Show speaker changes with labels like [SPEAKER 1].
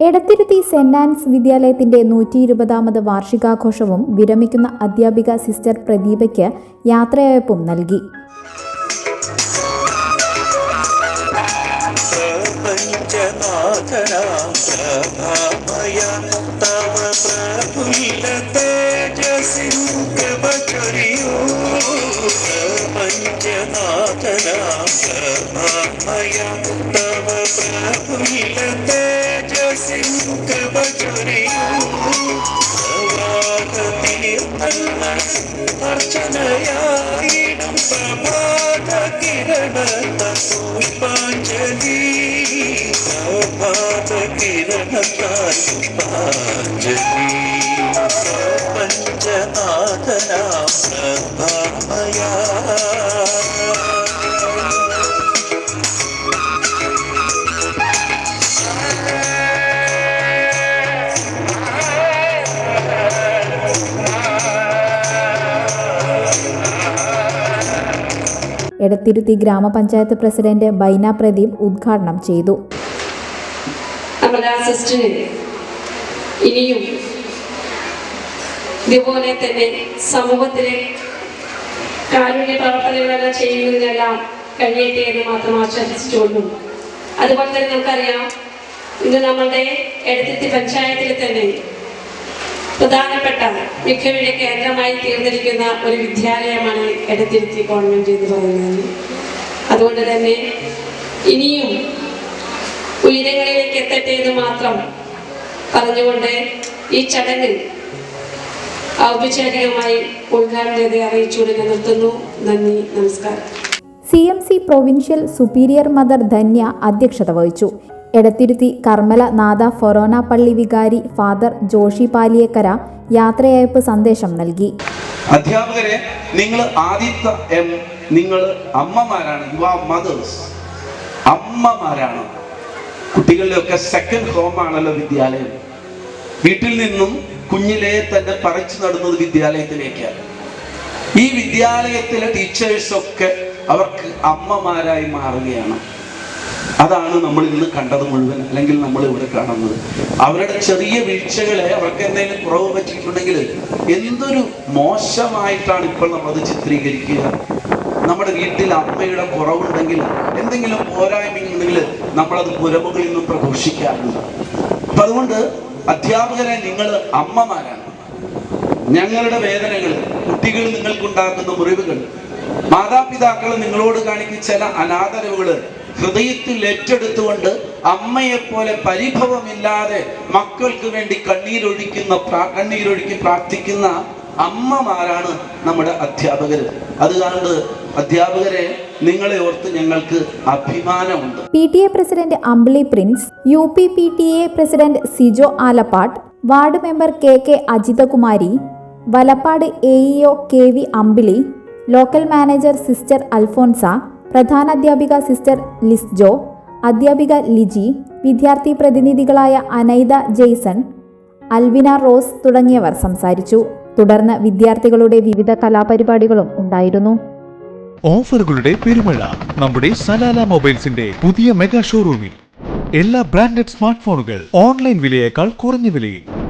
[SPEAKER 1] Edathiruthy Saint Ann's വിദ്യാലയത്തിന്റെ നൂറ്റി ഇരുപതാമത് വാർഷികാഘോഷവും വിരമിക്കുന്ന അധ്യാപിക സിസ്റ്റർ പ്രദീപയ്ക്ക് യാത്രയയപ്പും നൽകി.
[SPEAKER 2] പഞ്ചനാഥനാ തവ അർച്ചനയായിടും പ്രഭാത കിരണ പുഷ്പാഞ്ജലി പ്രഭാത കിരണത്താൽ പുഷ്പാഞ്ജലി പഞ്ചനാഥനാം പ്രഭാമയാ
[SPEAKER 1] എടത്തിരുത്തി ഗ്രാമപഞ്ചായത്ത് പ്രസിഡന്റ് ബൈന പ്രദീപ് ഉദ്ഘാടനം ചെയ്തു.
[SPEAKER 3] നമ്മുടെ ഇനിയും ഇതുപോലെ തന്നെ സമൂഹത്തിലെ കാരുണ്യ പ്രവർത്തനങ്ങളെല്ലാം ചെയ്യുന്നതിനെല്ലാം കഴിയട്ടെ എന്ന് മാത്രം ആശംസിച്ചുകൊണ്ടും അതുപോലെ തന്നെ നമുക്കറിയാം ഇന്ന് നമ്മളുടെ എടത്തിരുത്തി പഞ്ചായത്തിൽ തന്നെ പ്രധാനപ്പെട്ട മിക്കവരുടെ കേന്ദ്രമായി തീർന്നിരിക്കുന്ന ഒരു വിദ്യാലയമാണ് എടത്തിരുത്തി ഗവൺമെന്റ് എന്ന് പറയുന്നത്. അതുകൊണ്ട് തന്നെ ഇനിയും ഉയരങ്ങളിലേക്ക് എത്തട്ടെ എന്ന് മാത്രം പറഞ്ഞുകൊണ്ട് ഈ ചടങ്ങിൽ ഔപചാരികമായി ഉദ്ഘാടനം ചെയ്ത് അറിയിച്ചുകൊണ്ട് നിലനിർത്തുന്നു നിർത്തുന്നു. നന്ദി നമസ്കാരം.
[SPEAKER 1] C M C provincial superior mother Dhanya അധ്യക്ഷത വഹിച്ചു. എടത്തിരുത്തി കർമ്മല നാഥ ഫൊറോന പള്ളി വികാരി ഫാദർ ജോഷി പാലിയേക്കര യാത്രയയപ്പ് സന്ദേശം നൽകി.
[SPEAKER 4] അധ്യാപകരെ നിങ്ങൾ ആദ്യത്തെ നിങ്ങൾ അമ്മമാരാണ്. യു ആർ മദേഴ്സ് അമ്മമാരാണ്. കുട്ടികളുടെയൊക്കെ സെക്കൻഡ് ഹോം ആണല്ലോ വിദ്യാലയം. വീട്ടിൽ നിന്നും കുഞ്ഞിലെ തന്നെ പറിച്ചു നടുന്നത് വിദ്യാലയത്തിലേക്കാണ്. ഈ വിദ്യാലയത്തിലെ ടീച്ചേഴ്സൊക്കെ അവർക്ക് അമ്മമാരായി മാറുകയാണ്. അതാണ് നമ്മൾ ഇന്ന് കണ്ടത് മുഴുവൻ അല്ലെങ്കിൽ നമ്മൾ ഇവിടെ കാണുന്നത്. അവരുടെ ചെറിയ വീഴ്ചകളെ അവർക്ക് എന്തെങ്കിലും കുറവ് പറ്റിയിട്ടുണ്ടെങ്കിൽ എന്തൊരു മോശമായിട്ടാണ് ഇപ്പോൾ നമ്മളത് ചിത്രീകരിക്കുക? നമ്മുടെ വീട്ടിൽ അമ്മയുടെ കുറവുണ്ടെങ്കിൽ എന്തെങ്കിലും പോരായ്മ ഉണ്ടെങ്കിൽ നമ്മളത് പുരമുകളിൽ നിന്നും പ്രഘോഷിക്കാറുണ്ട്. അപ്പൊ അതുകൊണ്ട് അധ്യാപകരെ നിങ്ങൾ അമ്മമാരാണ്. ഞങ്ങളുടെ വേദനകൾ കുട്ടികൾ നിങ്ങൾക്കുണ്ടാക്കുന്ന മുറിവുകൾ മാതാപിതാക്കൾ നിങ്ങളോട് കാണിക്കുന്ന ചില അനാദരവുകൾ ഹൃദയത്തിൽ ഏറ്റെടുത്തുകൊണ്ട് അമ്മയെപ്പോലെ പരിഭവമില്ലാതെ മക്കൾക്ക് വേണ്ടി കണ്ണീരൊഴിക്കുന്ന കണ്ണീരൊഴുക്കി പ്രാർത്ഥിക്കുന്ന അമ്മമാരാണ് നമ്മുടെ അധ്യാപകർ. അതുകൊണ്ട് അധ്യാപകരെ നിങ്ങളെ ഓർത്ത് ഞങ്ങൾക്ക് അഭിമാനമുണ്ട്.
[SPEAKER 1] P T A president Ambili Prince U P P T A president Sijo Alappatt ward member K K Ajithakumari Valappad A E O K V Ambili local manager Sister Alphonsa പ്രധാനാധ്യാപിക sister Lisjo അധ്യാപിക ലിജി വിദ്യാർത്ഥി പ്രതിനിധികളായ അനൈത Jason Alvina rose തുടങ്ങിയവർ സംസാരിച്ചു. തുടർന്ന് വിദ്യാർത്ഥികളുടെ വിവിധ കലാപരിപാടികളും ഉണ്ടായിരുന്നു.
[SPEAKER 5] ഓഫറുകളുടെ പെരുമഴ നമ്മുടെ സലാല മൊബൈൽസിന്റെ പുതിയ മെഗാ ഷോറൂമിൽ. എല്ലാ ബ്രാൻഡഡ് സ്മാർട്ട് ഫോണുകൾ ഓൺലൈൻ വിലയേക്കാൾ കുറഞ്ഞ വിലയിൽ.